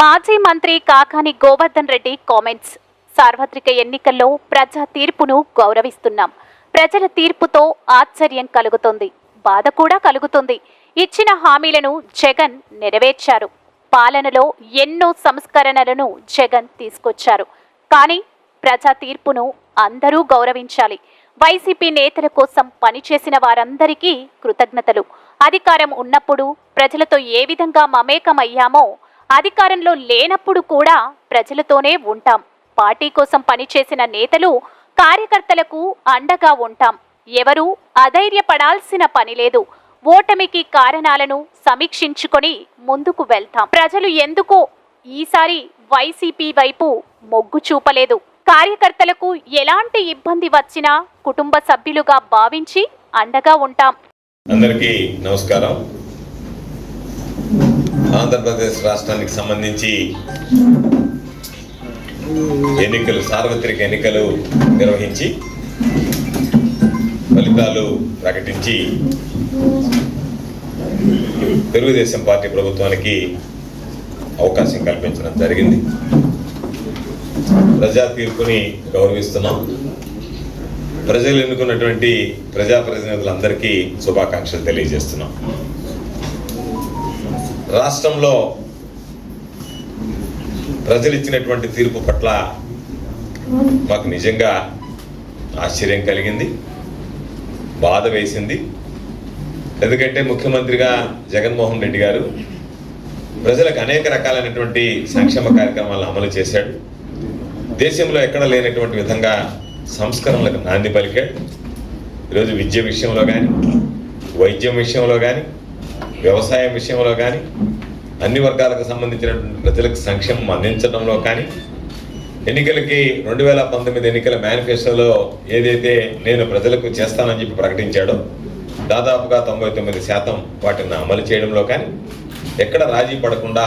మాజీ మంత్రి కాకాని గోవర్ధన్ రెడ్డి కామెంట్స్. సార్వత్రిక ఎన్నికల్లో ప్రజా తీర్పును గౌరవిస్తున్నాం. ప్రజల తీర్పుతో ఆశ్చర్యం కలుగుతుంది. బాధ కూడా కలుగుతుంది. ఇచ్చిన హామీలను జగన్ నెరవేర్చారు. పాలనలో ఎన్నో సంస్కరణలను జగన్ తీసుకొచ్చారు. కానీ ప్రజా తీర్పును అందరూ గౌరవించాలి. వైసీపీ నేతల కోసం పనిచేసిన వారందరికీ కృతజ్ఞతలు. అధికారం ఉన్నప్పుడు ప్రజలతో ఏ విధంగా మమేకమయ్యామో అధికారంలో లేనప్పుడు కూడా ప్రజలతోనే ఉంటాం. పార్టీ కోసం పనిచేసిన నేతలు కార్యకర్తలకు అండగా ఉంటాం. ఎవరూ అధైర్యపడాల్సిన పని లేదు. ఓటమికి కారణాలను సమీక్షించుకొని ముందుకు వెళ్తాం. ప్రజలు ఎందుకో ఈసారి వైసీపీ వైపు మొగ్గు చూపలేదు. కార్యకర్తలకు ఎలాంటి ఇబ్బంది వచ్చినా కుటుంబ సభ్యులుగా భావించి అండగా ఉంటాం. అందరికీ నమస్కారం. ఆంధ్రప్రదేశ్ రాష్ట్రానికి సంబంధించి ఎన్నికలు సార్వత్రిక ఎన్నికలు నిర్వహించి ఫలితాలు ప్రకటించి తెలుగుదేశం పార్టీ ప్రభుత్వానికి అవకాశం కల్పించడం జరిగింది. ప్రజా తీర్పుని గౌరవిస్తున్నాం. ప్రజలు ఎన్నుకున్నటువంటి ప్రజాప్రతినిధులందరికీ శుభాకాంక్షలు తెలియజేస్తున్నాం. రాష్ట్రంలో ప్రజలు ఇచ్చినటువంటి తీర్పు పట్ల మాకు నిజంగా ఆశ్చర్యం కలిగింది బాధ వేసింది. ఎందుకంటే ముఖ్యమంత్రిగా జగన్మోహన్ రెడ్డి గారు ప్రజలకు అనేక రకాలైనటువంటి సంక్షేమ కార్యక్రమాలను అమలు చేశాడు. దేశంలో ఎక్కడ లేనటువంటి విధంగా సంస్కరణలకు నాంది పలికాడు. ఈరోజు విద్య విషయంలో కానీ వైద్యం విషయంలో కానీ వ్యవసాయం విషయంలో కానీ అన్ని వర్గాలకు సంబంధించినటువంటి ప్రజలకు సంక్షేమం అందించడంలో కానీ ఎన్నికలకి రెండు వేల పంతొమ్మిది ఎన్నికల మేనిఫెస్టోలో ఏదైతే నేను ప్రజలకు చేస్తానని చెప్పి ప్రకటించాడో దాదాపుగా తొంభై తొమ్మిది శాతం వాటిని అమలు చేయడంలో కానీ ఎక్కడ రాజీ పడకుండా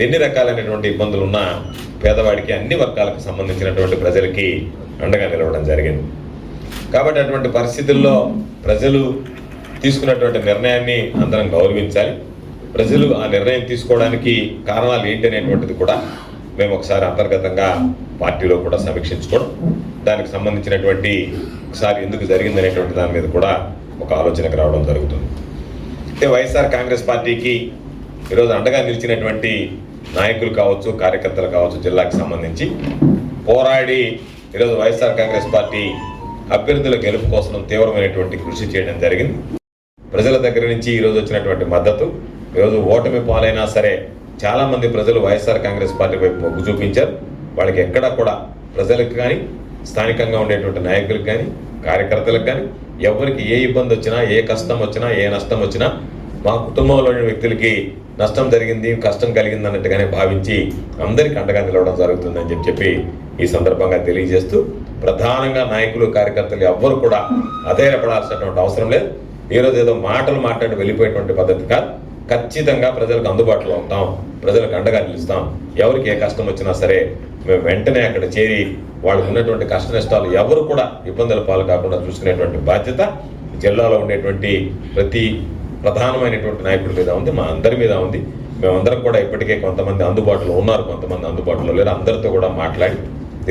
ఎన్ని రకాలైనటువంటి ఇబ్బందులు ఉన్నా పేదవాడికి అన్ని వర్గాలకు సంబంధించినటువంటి ప్రజలకి అండగా నిలవడం జరిగింది. కాబట్టి అటువంటి పరిస్థితుల్లో ప్రజలు తీసుకున్నటువంటి నిర్ణయాన్ని అందరం గౌరవించాలి. ప్రజలు ఆ నిర్ణయం తీసుకోవడానికి కారణాలు ఏంటి అనేటువంటిది కూడా మేము ఒకసారి అంతర్గతంగా పార్టీలో కూడా సమీక్షించుకోవడం దానికి సంబంధించినటువంటి ఒకసారి ఎందుకు జరిగింది అనేటువంటి దాని మీద కూడా ఒక ఆలోచనకు రావడం జరుగుతుంది. అయితే వైఎస్ఆర్ కాంగ్రెస్ పార్టీకి ఈరోజు అండగా నిలిచినటువంటి నాయకులు కావచ్చు కార్యకర్తలు కావచ్చు జిల్లాకు సంబంధించి పోరాడి ఈరోజు వైఎస్ఆర్ కాంగ్రెస్ పార్టీ అభ్యర్థుల గెలుపు కోసం తీవ్రమైనటువంటి కృషి చేయడం జరిగింది. ప్రజల దగ్గర నుంచి ఈరోజు వచ్చినటువంటి మద్దతు. ఈరోజు ఓటమి పాలైనా సరే చాలా మంది ప్రజలు వైఎస్ఆర్ కాంగ్రెస్ పార్టీ వైపు మొగ్గు చూపించారు. వాళ్ళకి ఎక్కడా కూడా ప్రజలకు కానీ స్థానికంగా ఉండేటువంటి నాయకులకు కానీ కార్యకర్తలకు కానీ ఎవరికి ఏ ఇబ్బంది వచ్చినా ఏ కష్టం వచ్చినా ఏ నష్టం వచ్చినా మా కుటుంబంలోని వ్యక్తులకి నష్టం జరిగింది కష్టం కలిగింది అన్నట్టుగానే భావించి అందరికీ అండగా నిలవడం జరుగుతుందని చెప్పి చెప్పి ఈ సందర్భంగా తెలియజేస్తూ ప్రధానంగా నాయకులు కార్యకర్తలు ఎవ్వరు కూడా అధైర్యపడాల్సినటువంటి అవసరం లేదు. ఈరోజు ఏదో మాటలు మాట్లాడి వెళ్ళిపోయేటువంటి పద్ధతి కాదు. ఖచ్చితంగా ప్రజలకు అందుబాటులో ఉంటాం. ప్రజలకు అండగా నిలుస్తాం. ఎవరికి ఏ కష్టం వచ్చినా సరే మేము వెంటనే అక్కడ చేరి వాళ్ళకు ఉన్నటువంటి కష్ట నష్టాలు ఎవరు కూడా ఇబ్బందుల పాలు కాకుండా చూసుకునేటువంటి బాధ్యత జిల్లాలో ఉండేటువంటి ప్రతి ప్రధానమైనటువంటి నాయకుడి మీద ఉంది మా అందరి మీద ఉంది. మేమందరం కూడా ఇప్పటికే కొంతమంది అందుబాటులో ఉన్నారు కొంతమంది అందుబాటులో లేరు. అందరితో కూడా మాట్లాడి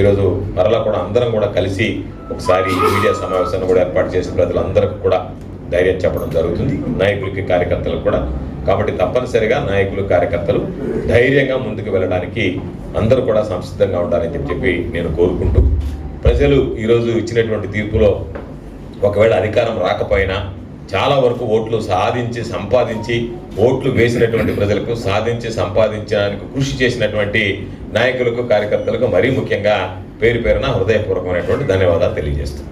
ఈరోజు మరలా కూడా అందరం కూడా కలిసి ఒకసారి మీడియా సమావేశాన్ని కూడా ఏర్పాటు చేసి ప్రజలందరికీ కూడా ధైర్యం చెప్పడం జరుగుతుంది. నాయకులకి కార్యకర్తలకు కూడా. కాబట్టి తప్పనిసరిగా నాయకులు కార్యకర్తలు ధైర్యంగా ముందుకు వెళ్ళడానికి అందరూ కూడా సంసిద్ధంగా ఉండాలని చెప్పి చెప్పి నేను కోరుకుంటూ ప్రజలు ఈరోజు ఇచ్చినటువంటి తీర్పులో ఒకవేళ అధికారం రాకపోయినా చాలా వరకు ఓట్లు సాధించి సంపాదించి ఓట్లు వేసినటువంటి ప్రజలకు సాధించి సంపాదించడానికి కృషి చేసినటువంటి నాయకులకు కార్యకర్తలకు మరీ ముఖ్యంగా పేరు పేరున హృదయపూర్వకమైనటువంటి ధన్యవాదాలు తెలియజేస్తున్నాను.